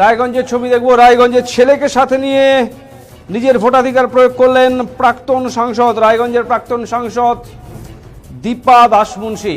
রায়গঞ্জের ছবি দেখব। রায়গঞ্জের ছেলেকে সাথে নিয়ে নিজের ভোটাধিকার প্রয়োগ করলেন প্রাক্তন সাংসদ, রায়গঞ্জের প্রাক্তন সাংসদ Dipa Dasmunsi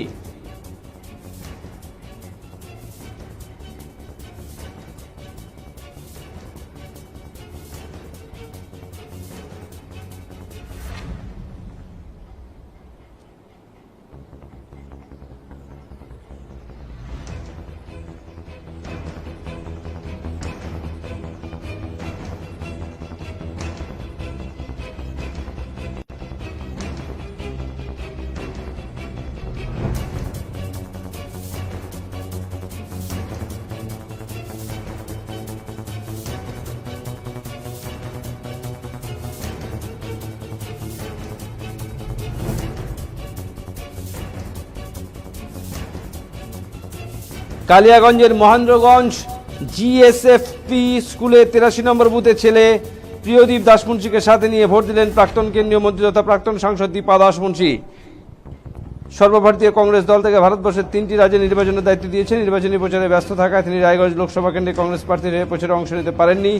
কালিয়াগঞ্জের Mahendraganj G S F P স্কুলে তেরাশি নম্বর বুথে ছেলে প্রিয়দীপ দাসমুন্সিকে সাথে নিয়ে ভোট দিলেন প্রাক্তন কেন্দ্রীয় মন্ত্রী তথা প্রাক্তন সাংসদ দীপা দাসমুন্সি সর্বভারতীয় কংগ্রেস দল থেকে ভারতবর্ষের তিনটি রাজ্যে নির্বাচনের দায়িত্ব দিয়েছে নির্বাচনী প্রচারে ব্যস্ত থাকায় তিনি রায়গঞ্জ লোকসভা কেন্দ্রে কংগ্রেস প্রার্থীর হয়ে প্রচারে অংশ নিতে পারেননি।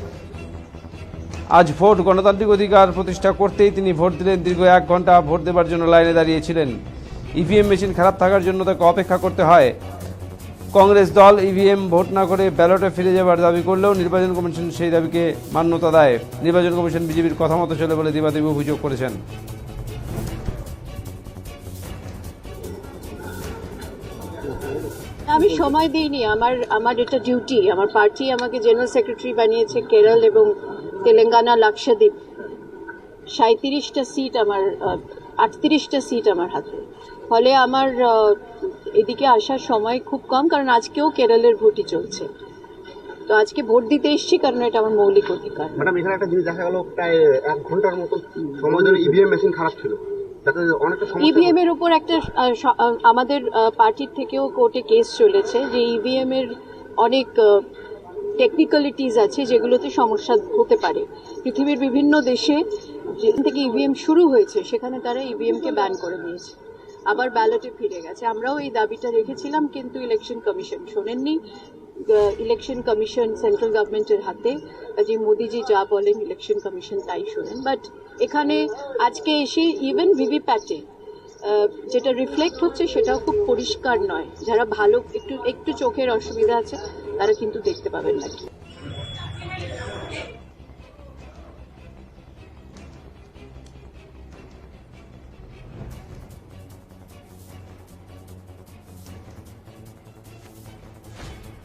আজ ভোট গণতান্ত্রিক অধিকার প্রতিষ্ঠা করতেই তিনি ভোট দিলেন। দীর্ঘ এক ঘণ্টা ভোট দেবার জন্য লাইনে দাঁড়িয়েছিলেন। ইভিএম মেশিন খারাপ থাকার জন্য তাকে অপেক্ষা করতে হয়। কংগ্রেস দল ইভিএম ভোট না করে ব্যালটে ফিরে যাবার দাবি করলেও নির্বাচন কমিশন সেই দাবিকে মান্যতা দেয়। নির্বাচন কমিশন বিজেপির কথা মতো চলে বলে দিবাদেবী অভিযোগ করেছেন। আমি সময় দিইনি, আমার আমার এটা ডিউটি আমার পার্টি আমাকে জেনারেল সেক্রেটারি বানিয়েছে কেরল এবং তেলেঙ্গানা লাক্ষাদ্বীপ। সাঁত্রিশটা সিট আমার আটত্রিশটা সিট আমার হাতে। ফলে আমার এদিকে আসার সময় খুব কম কারণ আজকেও কেরলের ভোটই চলছে। তো আজকে ভোট দিতে এসেছি কারণ এটা আমার মৌলিক অধিকার। ম্যাডাম এখানে একটা জিনিস দেখা গেল প্রায় এক ঘণ্টার মতো সময় ধরে ইভিএম মেশিন খারাপ ছিল। ইভিএম এর উপর একটা আমাদের পার্টির থেকেও কোর্টে কেস চলেছে যে ইভিএম এর অনেক টেকনিক্যালিটিস আছে যেগুলোতে সমস্যা হতে পারে। পৃথিবীর বিভিন্ন দেশে যেখান থেকে ইভিএম শুরু হয়েছে সেখানে তারা ইভিএম কে ব্যান করে দিয়েছে। আবার ব্যালটে ফিরে গেছে। আমরাও এই দাবিটা রেখেছিলাম, কিন্তু ইলেকশন কমিশন শোনেননি। ইলেকশন কমিশন সেন্ট্রাল গভর্নমেন্টের হাতে যে মোদিজি যা বলেন ইলেকশন কমিশন তাই শোনেন। বাট এখানে আজকে এসে ইভেন ভিভিপ্যাটে যেটা রিফ্লেক্ট হচ্ছে সেটাও খুব পরিষ্কার নয়। যারা ভালো, একটু একটু চোখের অসুবিধা আছে, তারা কিন্তু দেখতে পাবেন না